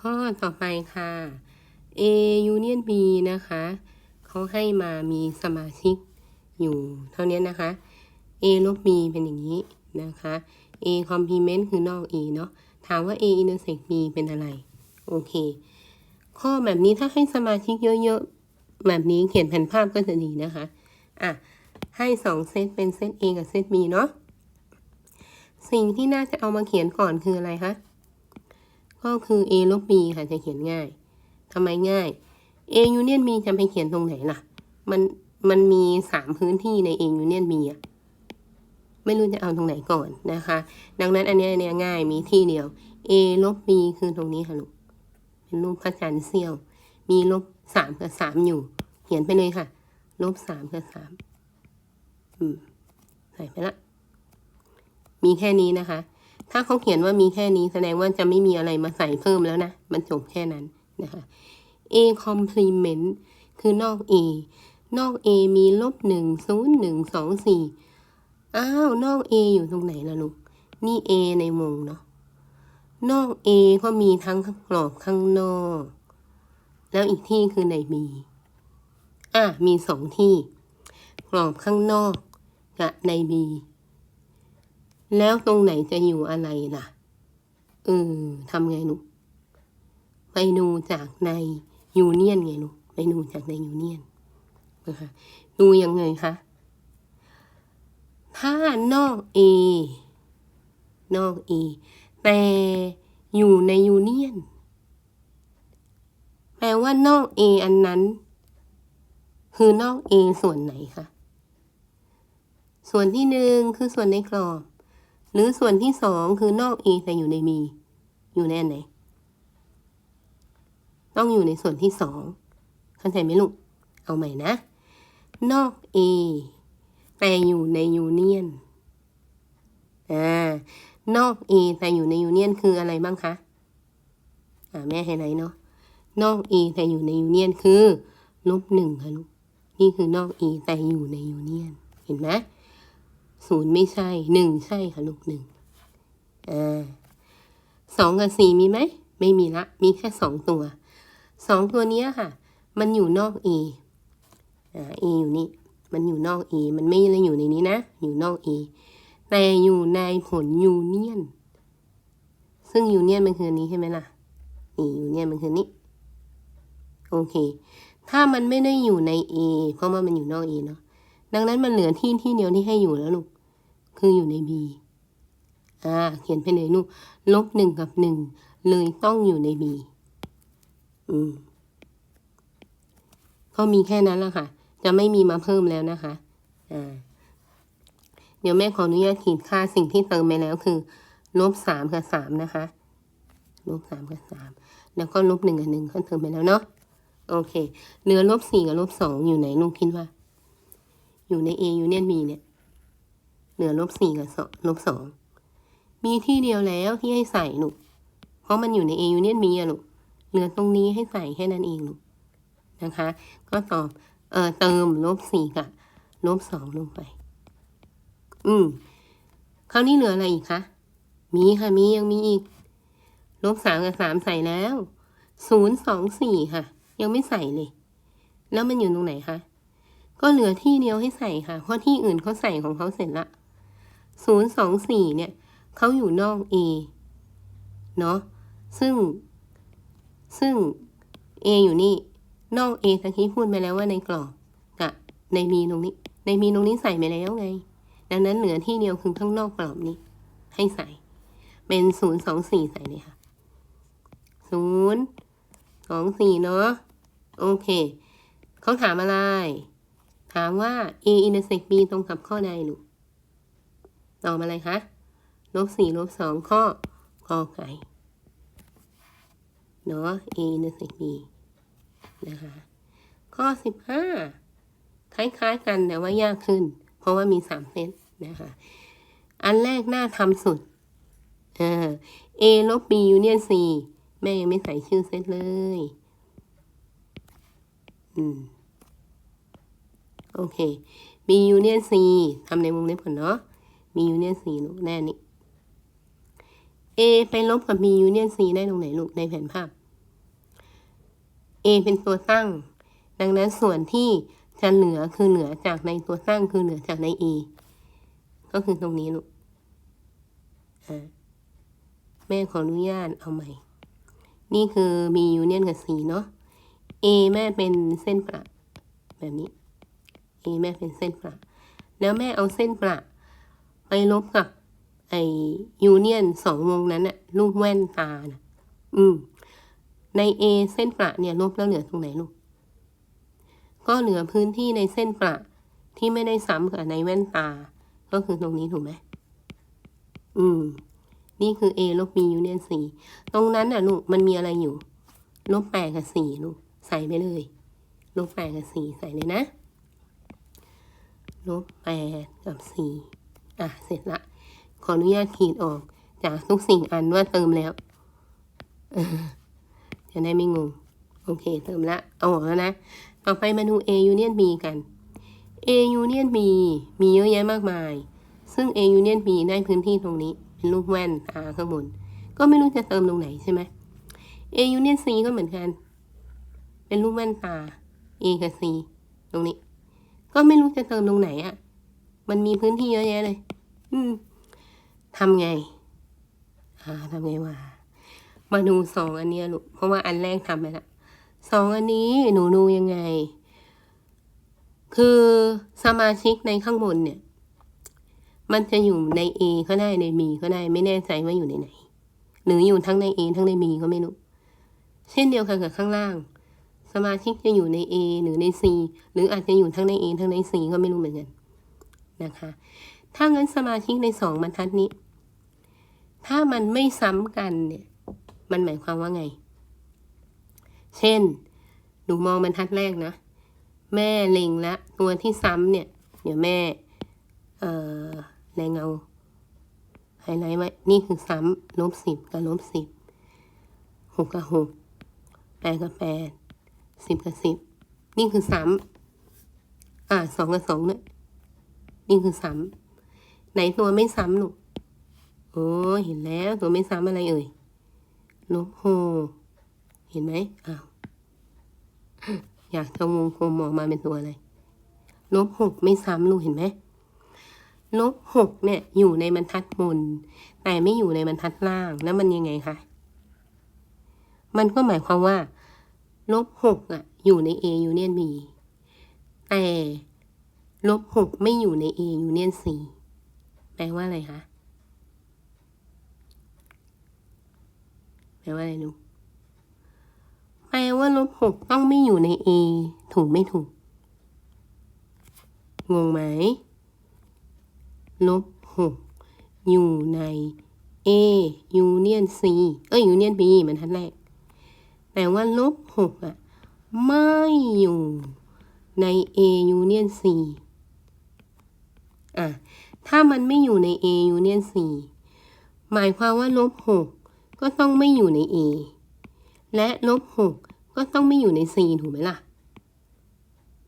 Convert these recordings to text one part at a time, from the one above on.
ข้อต่อไปค่ะ A union B นะคะเขาให้มามีสมาชิกอยู่เท่านี้นะคะ A ลบ B เป็นอย่างนี้นะคะ A complement คือนอก A เนาะถามว่า A intersect B เป็นอะไร โอเค ข้อแบบนี้ถ้าให้สมาชิกเยอะๆ แบบนี้เขียนแผนภาพก็จะดีนะคะ อะ ให้สองเซตเป็นเซต A กับเซต B เนาะ สิ่งที่น่าจะเอามาเขียนก่อนคืออะไรคะ ก็คือ A ลบ B ค่ะจะเขียนง่ายทำไมง่าย A union B จะไปเขียนตรงไหนล่ะ มันมันมีสามพื้นที่ใน A union B อะไม่รู้จะเอาตรงไหนก่อนนะคะ ดังนั้นอันนี้อันเนี้ยง่ายมีที่เดียว A ลบ B คือตรงนี้ค่ะลูกเป็นรูปพระจันทร์เสี้ยว มีลบสามกับสามอยู่ เขียนไปเลยค่ะ ลบสามกับสามอืมใส่ไปละ มีแค่นี้นะคะ ถ้าเขาเขียนว่ามีแค่นี้แสดงว่าจะไม่มีอะไรมาใส่เพิ่มแล้วนะ มันจบแค่นั้นนะคะ A complement คือนอก A นอก A มีลบหนึ่งศูนย์หนึ่งสองสี่อ้าว นอก A อยู่ตรงไหนล่ะลูก นี่ A ในวงเนาะ นอก A ก็มีทั้งกรอบข้างนอก แล้วอีกที่คือใน B อะ มีสองที่ กรอบข้างนอกกับใน B แล้วตรงไหนจะอยู่อะไรล่ะ เออทำไงลูไปดูจากในยูเนียนไงลูไปดูจากในยูเนียนนะคะดูยังไงคะ ถ้านอก A นอก A แต่อยู่ในยูเนียน แปลว่านอก A อันนั้น คือนอก A ส่วนไหนคะ ส่วนที่หนึ่งคือส่วนในกรอบ หรือส่วนที่สองคือนอก A แต่อยู่ใน B อยู่ในอันไหน ต้องอยู่ในส่วนที่สองเข้าใจไหมลูก เอาใหม่นะ นอก A แต่อยู่ในยูเนียน อ่า นอก A แต่อยู่ในยูเนียนคืออะไรบ้างคะ อ่าแม่ให้ไหนเนาะ นอก A แต่อยู่ในยูเนียนคือลบหนึ่งค่ะลูก นี่คือนอก A แต่อยู่ในยูเนียน เห็นไหม ศูนย์ไม่ใช่หนึ่งใช่ค่ะลูกหนึ่งอ่าสองกับสี่มีไหม ไม่มีละ มีแค่สองตัวสองตัวนี้ค่ะ มันอยู่นอก A อ่า A อยู่นี่ มันอยู่นอก A มันไม่ได้อยู่ในนี้นะ อยู่นอก A แต่อยู่ในผลยูเนียน ซึ่งยูเนียนมันคืออันนี้ใช่ไหมล่ะ นี่ยูเนียนมันคือนี้ โอเค ถ้ามันไม่ได้อยู่ใน A เพราะว่ามันอยู่นอก A เนาะ ดังนั้นมันเหลือที่ที่เดียวที่ให้อยู่แล้วลูก คืออยู่ใน B อ่าเขียนไปเลยลูกลบหนึ่งกับหนึ่งเลยต้องอยู่ใน B อืมก็มีแค่นั้นแหละค่ะ จะไม่มีมาเพิ่มแล้วนะคะ อ่า เดี๋ยวแม่ขออนุญาตขีดค่าสิ่งที่เติมไปแล้วคือลบสามกับสามนะคะลบสามกับสามแล้วก็ลบหนึ่งกับหนึ่งก็เติมไปแล้วเนาะโอเคเหลือลบสี่กับลบสองอยู่ไหนลูกคิดว่า อยู่ใน A union B เนี่ย เหลือลบสี่กับสองลบสองมีที่เดียวแล้วที่ให้ใส่ลูกเพราะมันอยู่ใน A union B อะลูกเหลือตรงนี้ให้ใส่แค่นั้นเองลูกนะคะ ก็ตอบเอ่อเติมลบสี่กับลบสองลงไป อืมคราวนี้เหลืออะไรอีกคะมีค่ะมียังมีอีกลบสามกับสามใส่แล้วศูนย์สองสี่ค่ะ ยังไม่ใส่เลย แล้วมันอยู่ตรงไหนคะก็เหลือที่เดียวให้ใส่ค่ะ เพราะที่อื่นเขาใส่ของเขาเสร็จละ ศูนย์สองสี่เนี่ยเขาอยู่นอก A เนาะซึ่ง ซึ่ง A อยู่นี่ นอก A ตะกี้พูดไปแล้วว่าในกรอบกับใน B ตรงนี้ ใน B ตรงนี้ใส่ไปแล้วไง ดังนั้นเหลือที่เดียวคือข้างนอกกรอบนี้ ให้ใส่ เป็นศูนย์สองสี่ใส่เลยค่ะศูนย์สองสี่เนาะโอเคเขาถามอะไร ถามว่า A intersect B ตรงกับข้อใดลูก ตอบอะไรคะลบสี่ลบสองข้อกอไก่เนาะ A intersect B นะคะ ข้อสิบห้าคล้ายๆกันแต่ว่ายากขึ้น เพราะว่ามีสามเซตนะคะ อันแรกน่าทำสุดอ่า A ลบ B union C แม่ยังไม่ใส่ชื่อเซตเลย อืม โอเค B union C ทำในวงเล็บก่อนเนาะ B union C ลูกแน่นี่ A ไปลบกับ B union C ได้ตรงไหนลูกในแผนภาพ A เป็นตัวตั้ง ดังนั้นส่วนที่จะเหลือคือเหลือจากในตัวตั้งคือเหลือจากใน A ก็คือตรงนี้ลูกแม่ขออนุญาตเอาใหม่ นี่คือมียูเนียนกับ C เนาะ A แม่เป็นเส้นประแบบนี้ A แม่เป็นเส้นประ แล้วแม่เอาเส้นประ ไปลบกับ ไอยูเนียนสองวงนั้นอะรูปแว่นตานะอืม ใน A เส้นประเนี่ยลบแล้วเหลือตรงไหนลูก ก็เหลือพื้นที่ในเส้นประที่ไม่ได้ซ้ำกับในแว่นตา ก็คือตรงนี้ถูกไหม อืม นี่คือ A ลบ B ยูเนียน C ตรงนั้นน่ะลูกมันมีอะไรอยู่ ลบแปดกับสี่ลูก ใส่ไปเลย ลบแปดกับสี่ใส่เลยนะ ลบแปดกับสี่ อะเสร็จละ ขออนุญาตขีดออกจากทุกสิ่งอันว่าเติมแล้วจะได้ไม่งง โอเค เติมละเอาออกแล้วนะ ต่อไปมาดู A union B กัน A union B มีเยอะแยะมากมาย ซึ่ง A union B ได้พื้นที่ตรงนี้ เป็นรูปแว่นตาข้างบน ก็ไม่รู้จะเติมตรงไหนใช่ไหม A union C ก็เหมือนกัน เป็นรูปแว่นตา A กับ C ตรงนี้ ก็ไม่รู้จะเติมตรงไหนอะ่ะ มันมีพื้นที่เยอะแยะเลย ทำไง อ่าทำไงวะมาดูสองอันเนี้ยลูกเพราะว่าอันแรกทำไปละสองอันนี้หนูดูยังไง คือสมาชิกในข้างบนเนี่ย มันจะอยู่ใน A ก็ได้ใน B ก็ได้ไม่แน่ใจว่าอยู่ในไหน หรืออยู่ทั้งใน A ทั้งใน B ก็ไม่รู้ เช่นเดียวกันกับข้างล่าง สมาชิกจะอยู่ใน A หรือใน C หรืออาจจะอยู่ทั้งใน A ทั้งใน C ก็ไม่รู้เหมือนกันนะคะ ถ้างั้นสมาชิกในสองบรรทัดนี้ ถ้ามันไม่ซ้ำกันเนี่ย มันหมายความว่าไง เช่น หนูมองบรรทัดแรกนะ แม่เล็งละ ตัวที่ซ้ำเนี่ย เดี๋ยวแม่ เอ่อในเงาไฮไลท์ไว้ นี่คือซ้ำลบสิบกับลบสิบหกกับหกแปดกับแปดสิบกับสิบนี่คือซ้ำอ่าสองกับสองเนี่ยนี่คือซ้ำ ไหนตัวไม่ซ้ำหนูโอ้เห็นแล้วตัวไม่ซ้ำอะไรเอ่ยลบหกเห็นไหมอ้าวอยากจะวงกลมออกมาเป็นตัวอะไรลบหกไม่ซ้ำลูกเห็นไหมลบหกเนี่ย อยู่ในบรรทัดบนแต่ไม่อยู่ในบรรทัดล่างแล้วมันยังไงคะมันก็หมายความว่าลบหกอะ อยู่ใน A union B แต่ลบหกไม่อยู่ใน A union C แปลว่าอะไรคะ แปลว่าอะไรลูแปลว่าลบหกต้องไม่อยู่ใน A ถูกไม่ถูก งงไหม ลบหกอยู่ใน A union C เอ้ย union B มันทัดแรกแต่ว่าลบหกอะ ไม่อยู่ใน A union C อะ ถ้ามันไม่อยู่ใน A union C หมายความว่าลบหกก็ต้องไม่อยู่ใน A และลบหกก็ต้องไม่อยู่ใน C ถูกไหมล่ะ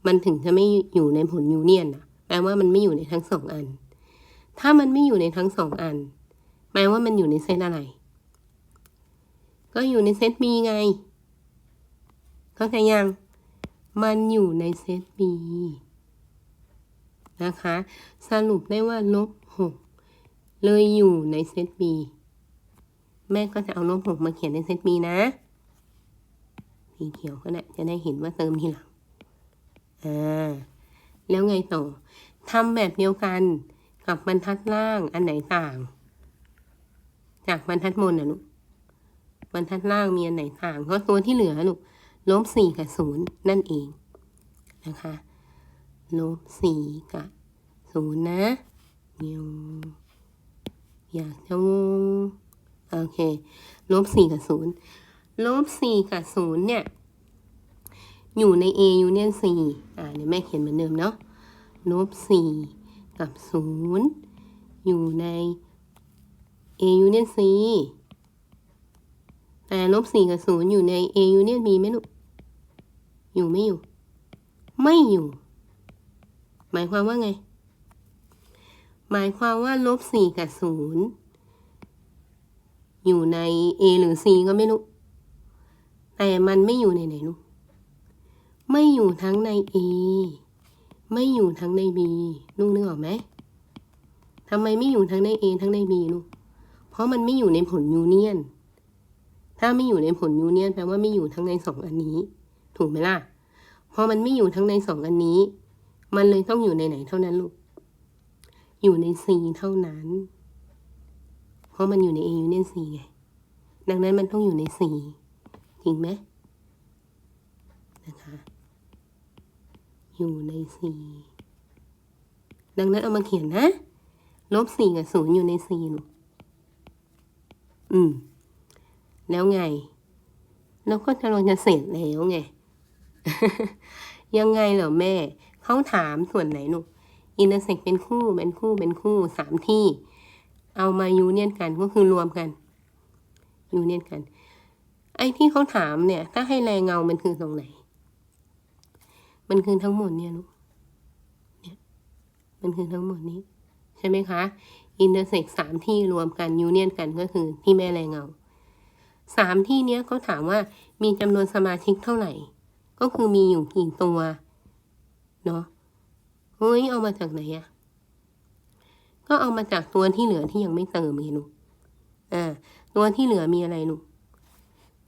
มันถึงจะไม่อยู่ในผลยูเนียนนะแปลว่ามันไม่อยู่ในทั้งสองอัน ถ้ามันไม่อยู่ในทั้งสองอัน แปลว่ามันอยู่ในเซตอะไร ก็อยู่ในเซต B ไง เข้าใจยัง มันอยู่ในเซต B นะคะ สรุปได้ว่าลบหกเลยอยู่ในเซต B แม่ก็จะเอาลบหกมาเขียนในเซต B นะสีเขียวก็ได้จะได้เห็นว่าเติมทีหลัง อ่า แล้วไงต่อทำแบบเดียวกันกับบรรทัดล่างอันไหนต่าง จากบรรทัดบนนะลูกบรรทัดล่างมีอันไหนต่าง ก็ตัวที่เหลือลูกลบสี่กับศูนย์นั่นเองนะคะ ลบสี่กับศูนย์นะยวอยากจะวงโอเคลบสี่กับศูนย์ลบสี่กับศูนย์เนี่ย อยู่ใน A union C อ่าเดี๋ยวแม่เขียนเหมือนเดิมเนาะลบสี่กับศูนย์อยู่ใน A union C แต่ลบสี่กับศูนย์อยู่ใน A union B ไหมลูกอยู่ไม่อยู่ ไม่อยู่ หมายความว่าไง หมายความว่าลบสี่กับศูนย์อยู่ใน A หรือ C ก็ไม่รู้ แต่มันไม่อยู่ในไหนลูกไม่อยู่ทั้งใน A ไม่อยู่ทั้งใน B ลูกนึกออกไหมทำไมไม่อยู่ทั้งใน A ทั้งใน B ลูกเพราะมันไม่อยู่ในผลยูเนียน ถ้าไม่อยู่ในผลยูเนียนแปลว่าไม่อยู่ทั้งในสองอันนี้ ถูกไหมล่ะ พอมันไม่อยู่ทั้งในสองอันนี้ มันเลยต้องอยู่ในไหนเท่านั้นลูก อยู่ใน C เท่านั้น เพราะมันอยู่ใน A ยูเนียน C ไง ดังนั้นมันต้องอยู่ใน C จริงไหมนะคะ อยู่ใน C ดังนั้นเอามาเขียนนะ ลบสี่กับศูนย์อยู่ใน C ลูกอืม แล้วไง แล้วก็จะเราจะเสร็จแล้วไง ยังไงเหรอแม่ เขาถามส่วนไหนหนูอินเตอร์เซกเป็นคู่เป็นคู่เป็นคู่สามที่ เอามายูเนียนกันก็คือรวมกันยูเนียนกัน ไอ้ที่เขาถามเนี่ย ถ้าให้แรงเงามันคือตรงไหน มันคือทั้งหมดเนี่ยลูกเนี่ยมันคือทั้งหมดนี้ ใช่ไหมคะอินเตอร์เซกสามที่รวมกันยูเนียนกันก็คือที่แม่แรงเงาสามที่เนี้ยเขาถามว่ามีจำนวนสมาชิกเท่าไหร่ ก็คือมีอยู่กี่ตัว เนาะเฮ้ยเอามาจากไหนอะก็เอามาจากตัวที่เหลือที่ยังไม่เติมไงลูอ่า ตัวที่เหลือมีอะไรลู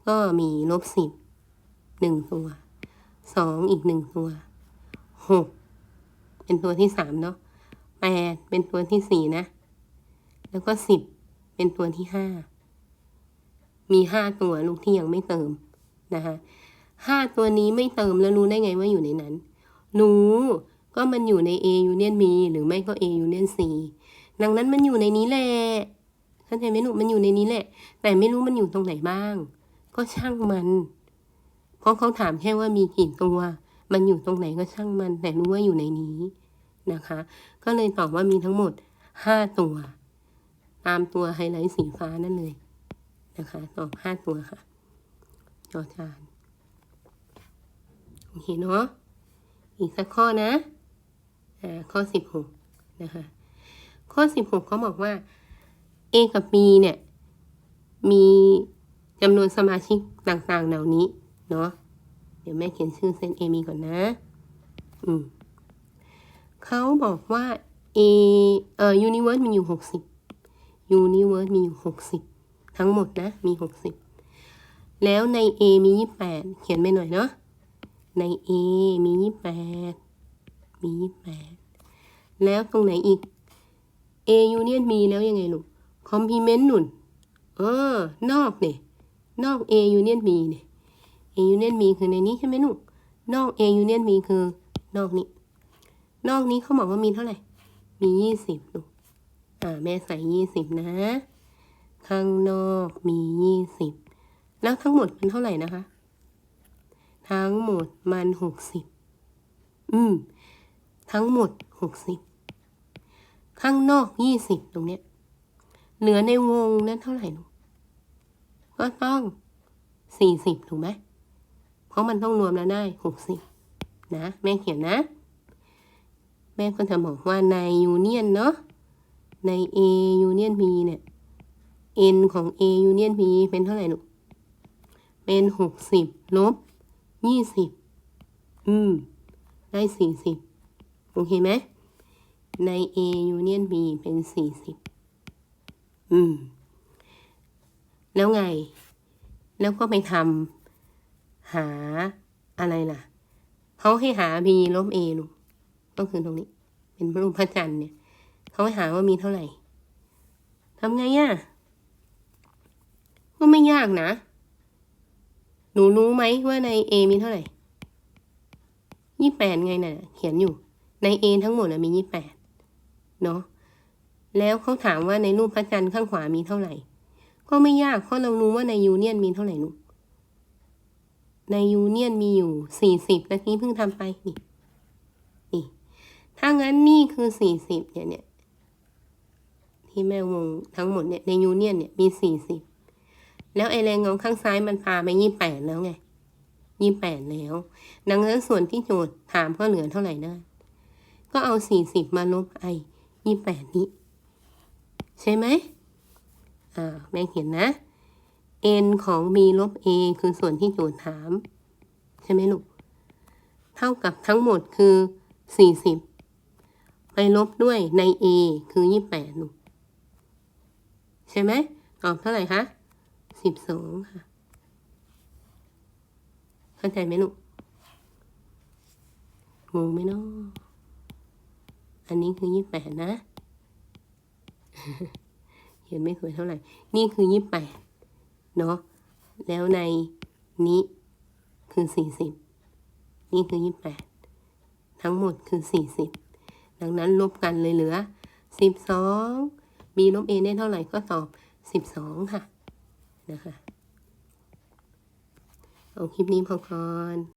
ก็มีลบสิบหนึ่งตัวสองอีกหนึ่งตัวหกเป็นตัวที่สามเนาะแปดเป็นตัวที่สี่นะ แล้วก็สิบเป็นตัวที่ห้ามีห้าตัวลูกที่ยังไม่เติมนะคะห้าตัวนี้ไม่เติมแล้วรู้ได้ไงว่าอยู่ในนั้น รู้ก็มันอยู่ใน A union B หรือไม่ก็ A union C ดังนั้นมันอยู่ในนี้แหละเข้าใจไหมลูมันอยู่ในนี้แหละ แต่ไม่รู้มันอยู่ตรงไหนบ้าง ก็ช่างมัน เพราะเขาถามแค่ว่ามีกี่ตัว มันอยู่ตรงไหนก็ช่างมัน แต่รู้ว่าอยู่ในนี้นะคะ ก็เลยตอบว่ามีทั้งหมดห้าตัว ตามตัวไฮไลท์สีฟ้านั่นเลยนะคะ ตอบห้าตัวค่ะจอจานโอเคเนาะ อีกสักข้อนะอ่าข้อสิบหกนะคะข้อสิบหกเขาบอกว่า A กับ B เนี่ย มีจำนวนสมาชิกต่างๆ เหล่านี้ เนาะเดี๋ยวแม่เขียนชื่อเส้น A มีก่อนนะ อืมเขาบอกว่า A เอ่อ universe มีอยู่หกสิบ universe มีอยู่หกสิบทั้งหมดนะ มีหกสิบแล้วใน A มียี่แปดเขียนไปหน่อยเนาะ ใน A มียี่แปดมียี่แปดแล้วตรงไหนอีก A union B แล้วยังไงลูก complement หนุนเออนอกเนี่ยนอก A union B เนี่ย A union B คือในนี้ใช่ไหมลูก นอก A union B คือนอกนี้ นอกนี้เขาบอกว่ามีเท่าไหร่ มียี่สิบลูก อ่า แม่ใส่ยี่สิบนะ ข้างนอกมียี่สิบ แล้วทั้งหมดมันเท่าไหร่นะคะ ทั้งหมดมันหกสิบอืม ทั้งหมดหกสิบข้างนอกยี่สิบตรงเนี้ย เหลือในวงนั้นเท่าไหร่ลูกก็ต้องสี่สิบถูกไหมเพราะมันต้องรวมแล้วได้หกสิบนะ แม่เขียนนะ แม่ก็จะบอกว่าในยูเนียนเนาะใน A union B เนี่ย n ของ A union B เป็นเท่าไหร่ลูก เป็นหกสิบลบ ยี่สิบอืม ได้สี่สิบโอเคไหมใน A union B เป็นสี่สิบอืม แล้วไง แล้วก็ไปทำหาอะไรล่ะ เขาให้หา B ลบ A ลูกก็คือตรงนี้ เป็นรูปพระจันทร์เนี่ย เขาให้หาว่ามีเท่าไหร่ทำไงอะ ก็ไม่ยากนะ หนูรู้ไหมว่าใน A มีเท่าไหร่ยี่แปดไงน่ะ เขียนอยู่ ใน A ทั้งหมดนะมียี่แปดเนาะ แล้วเขาถามว่าในรูปพระจันทร์ข้างขวามีเท่าไหร่ ก็ไม่ยากเพราะเรารู้ว่าในยูเนียนมีเท่าไหร่ลูกในยูเนียนมีอยู่สี่สิบนาทีเพิ่งทำไปนี่นี่ถ้างั้นนี่คือสี่สิบเนี่ยเนี่ยที่แม่วงทั้งหมดเนี่ยในยูเนียนเนี่ยมีสี่สิบ แล้วไอแรงเงาข้างซ้ายมันพาไปยี่แปดแล้วไงยี่แปดแล้ว ดังนั้นส่วนที่โจทย์ถามก็เหลือเท่าไหร่นะก็เอาสี่สิบมาลบไอยี่แปดนี้ ใช่ไหมอ่าแม่เขียนนะ n ของ b ลบ a คือส่วนที่โจทย์ถาม ใช่ไหมลูก เท่ากับทั้งหมดคือสี่สิบไปลบด้วยใน A คือยี่แปดหนูก ใช่ไหมตอบเท่าไหร่คะ สิบสองค่ะ เข้าใจไหมลูกงงไหมเนาะอันนี้คือยี่แปดนะเขียนไม่สวยเท่าไหร่ นี่คือยี่แปดเนาะ แล้วในนี้คือสี่สิบ นี่คือยี่แปด ทั้งหมดคือสี่สิบ ดังนั้นลบกันเลยเหลือสิบสอง b ลบ a ได้เท่าไหร่ก็ตอบสิบสองค่ะ นะคะ เอาคลิปนี้พอก่อน